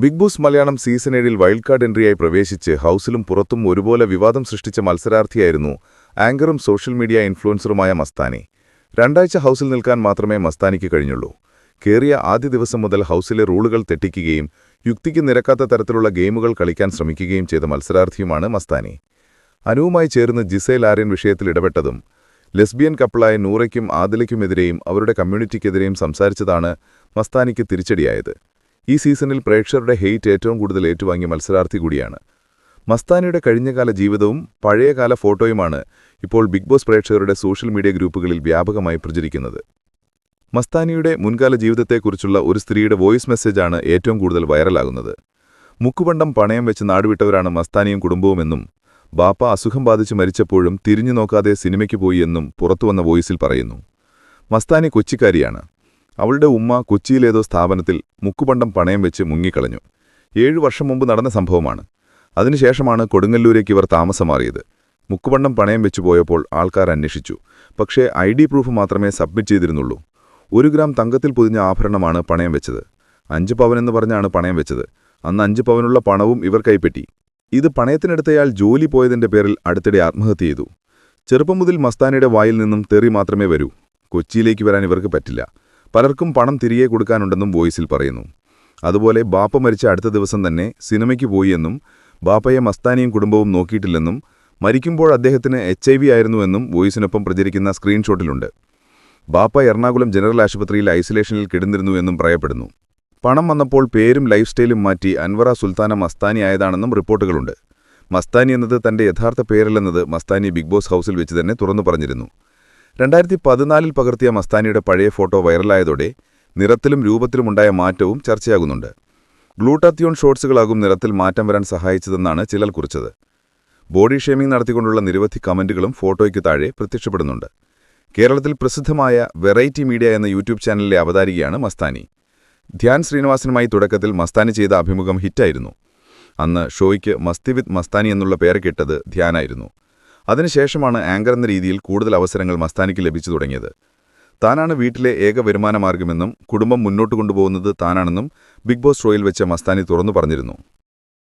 Big boss Malayalam season ഏഴിൽ wild card എൻട്രിയായി പ്രവേശിച്ച് ഹൗസിലും പുറത്തും ഒരുപോലെ വിവാദം സൃഷ്ടിച്ച മത്സരാർത്ഥിയായിരുന്നു ആങ്കറും സോഷ്യൽ മീഡിയ ഇൻഫ്ലുവൻസറുമായ മസ്താനി. രണ്ടാഴ്ച ഹൗസിൽ നിൽക്കാൻ മാത്രമേ മസ്താനിക്ക് കഴിഞ്ഞുള്ളൂ. കേറിയ ആദ്യ ദിവസം മുതൽ ഹൗസിലെ റൂളുകൾ തെറ്റിക്കുകയും യുക്തിക്ക് നിരക്കാത്ത തരത്തിലുള്ള ഗെയിമുകൾ കളിക്കാൻ ശ്രമിക്കുകയും ചെയ്ത മത്സരാർത്ഥിയുമാണ് മസ്താനി. അനുവുമായി ചേർന്ന് ജിസേൽ ആര്യൻ വിഷയത്തിൽ ഇടപെട്ടതും ലെസ്ബിയൻ കപ്പിളായ നൂറയ്ക്കും ആദിലയ്ക്കുമെതിരെയും അവരുടെ കമ്മ്യൂണിറ്റിക്കെതിരെയും സംസാരിച്ചതാണ് മസ്താനിക്ക് തിരിച്ചടിയായത്. ഈ സീസണിൽ പ്രേക്ഷകരുടെ ഹെയ്റ്റ് ഏറ്റവും കൂടുതൽ ഏറ്റുവാങ്ങിയ മത്സരാർത്ഥി കൂടിയാണ്. മസ്താനിയുടെ കഴിഞ്ഞകാല ജീവിതവും പഴയകാല ഫോട്ടോയുമാണ് ഇപ്പോൾ ബിഗ് ബോസ് പ്രേക്ഷകരുടെ സോഷ്യൽ മീഡിയ ഗ്രൂപ്പുകളിൽ വ്യാപകമായി പ്രചരിക്കുന്നത്. മസ്താനിയുടെ മുൻകാല ജീവിതത്തെക്കുറിച്ചുള്ള ഒരു സ്ത്രീയുടെ വോയിസ് മെസ്സേജാണ് ഏറ്റവും കൂടുതൽ വൈറലാകുന്നത് മുക്കുപണ്ടം പണയം വെച്ച് നാടുവിട്ടവരാണ് മസ്താനിയും കുടുംബവുമെന്നും ബാപ്പ അസുഖം ബാധിച്ച് മരിച്ചപ്പോഴും തിരിഞ്ഞു നോക്കാതെ സിനിമയ്ക്ക് പോയി എന്നും പുറത്തുവന്ന വോയിസിൽ പറയുന്നു. മസ്താനി കൊച്ചിക്കാരിയാണ്. അവളുടെ ഉമ്മ കൊച്ചിയിലേതോ സ്ഥാപനത്തിൽ മുക്കുപണ്ടം പണയം വെച്ച് മുങ്ങിക്കളഞ്ഞു. ഏഴു വർഷം മുമ്പ് നടന്ന സംഭവമാണ്. അതിനുശേഷമാണ് കൊടുങ്ങല്ലൂരേക്ക് ഇവർ താമസം മാറിയത് മുക്കുപണ്ടം പണയം വെച്ചു പോയപ്പോൾ ആൾക്കാർ അന്വേഷിച്ചു. പക്ഷേ ഐ ഡി പ്രൂഫ് മാത്രമേ സബ്മിറ്റ് ചെയ്തിരുന്നുള്ളൂ. ഒരു ഗ്രാം തങ്കത്തിൽ പൊതിഞ്ഞ ആഭരണമാണ് പണയം വെച്ചത്. അഞ്ച് പവൻ എന്ന് പറഞ്ഞാണ് പണയം വെച്ചത്. അന്ന് അഞ്ച് പവനുള്ള പണവും ഇവർ കൈപ്പറ്റി. ഇത് പണയത്തിനെടുത്തയാൾ ജോലി പോയതിന്റെ പേരിൽ അടുത്തിടെ ആത്മഹത്യ ചെയ്തു. ചെറുപ്പം മുതൽ മസ്താനിയുടെ വായിൽ നിന്നും തെറി മാത്രമേ വരൂ. കൊച്ചിയിലേക്ക് വരാൻ ഇവർക്ക് പറ്റില്ല. പലർക്കും പണം തിരികെ കൊടുക്കാനുണ്ടെന്നും വോയിസിൽ പറയുന്നു. അതുപോലെ ബാപ്പ മരിച്ച അടുത്ത ദിവസം തന്നെ സിനിമയ്ക്ക് പോയി എന്നും ബാപ്പയെ മസ്താനിയും കുടുംബവും നോക്കിയിട്ടില്ലെന്നും മരിക്കുമ്പോൾ അദ്ദേഹത്തിന് എച്ച് ഐ വി ആയിരുന്നുവെന്നും വോയിസിനൊപ്പം പ്രചരിക്കുന്ന സ്ക്രീൻഷോട്ടിലുണ്ട്. ബാപ്പ എറണാകുളം ജനറൽ ആശുപത്രിയിൽ ഐസൊലേഷനിൽ കിടന്നിരുന്നുവെന്നും പറയപ്പെടുന്നു. പണം വന്നപ്പോൾ പേരും ലൈഫ് സ്റ്റൈലും മാറ്റി അൻവറ സുൽത്താന മസ്താനി ആയതാണെന്നും റിപ്പോർട്ടുകളുണ്ട്. മസ്താനി എന്നത് തന്റെ യഥാർത്ഥ പേരല്ലെന്നത് മസ്താനി ബിഗ് ബോസ് ഹൗസിൽ വെച്ച് തന്നെ തുറന്നു പറഞ്ഞിരുന്നു. രണ്ടായിരത്തി പതിനാലിൽ പകർത്തിയ മസ്താനിയുടെ പഴയ ഫോട്ടോ വൈറലായതോടെ നിറത്തിലും രൂപത്തിലുമുണ്ടായ മാറ്റവും ചർച്ചയാകുന്നുണ്ട്. ഗ്ലൂട്ടാത്യോൺ ഷോർട്സുകളാകും നിറത്തിൽ മാറ്റം വരാൻ സഹായിച്ചതെന്നാണ് ചിലർ കുറിച്ചത്. ബോഡി ഷേമിംഗ് നടത്തിക്കൊണ്ടുള്ള നിരവധി കമന്റുകളും ഫോട്ടോയ്ക്ക് താഴെ പ്രത്യക്ഷപ്പെടുന്നുണ്ട്. കേരളത്തിൽ പ്രസിദ്ധമായ വെറൈറ്റി മീഡിയ എന്ന യൂട്യൂബ് ചാനലിലെ അവതാരികയാണ് മസ്താനി. ധ്യാൻ ശ്രീനിവാസനുമായി തുടക്കത്തിൽ മസ്താനി ചെയ്ത അഭിമുഖം ഹിറ്റായിരുന്നു. അന്ന് ഷോയ്ക്ക് മസ്തി വിത്ത് മസ്താനി എന്നുള്ള പേര് കിട്ടത് ധ്യാനായിരുന്നു. അതിനുശേഷമാണ് ആങ്കർ എന്ന രീതിയിൽ കൂടുതൽ അവസരങ്ങൾ മസ്താനിക്ക് ലഭിച്ചു തുടങ്ങിയത്. താനാണ് വീട്ടിലെ ഏക വരുമാനമാർഗമെന്നും കുടുംബം മുന്നോട്ട് കൊണ്ടുപോകുന്നത് താനാണെന്നും ബിഗ് ബോസ് ഷോയിൽ വെച്ച് മസ്താനി തുറന്നു പറഞ്ഞിരുന്നു.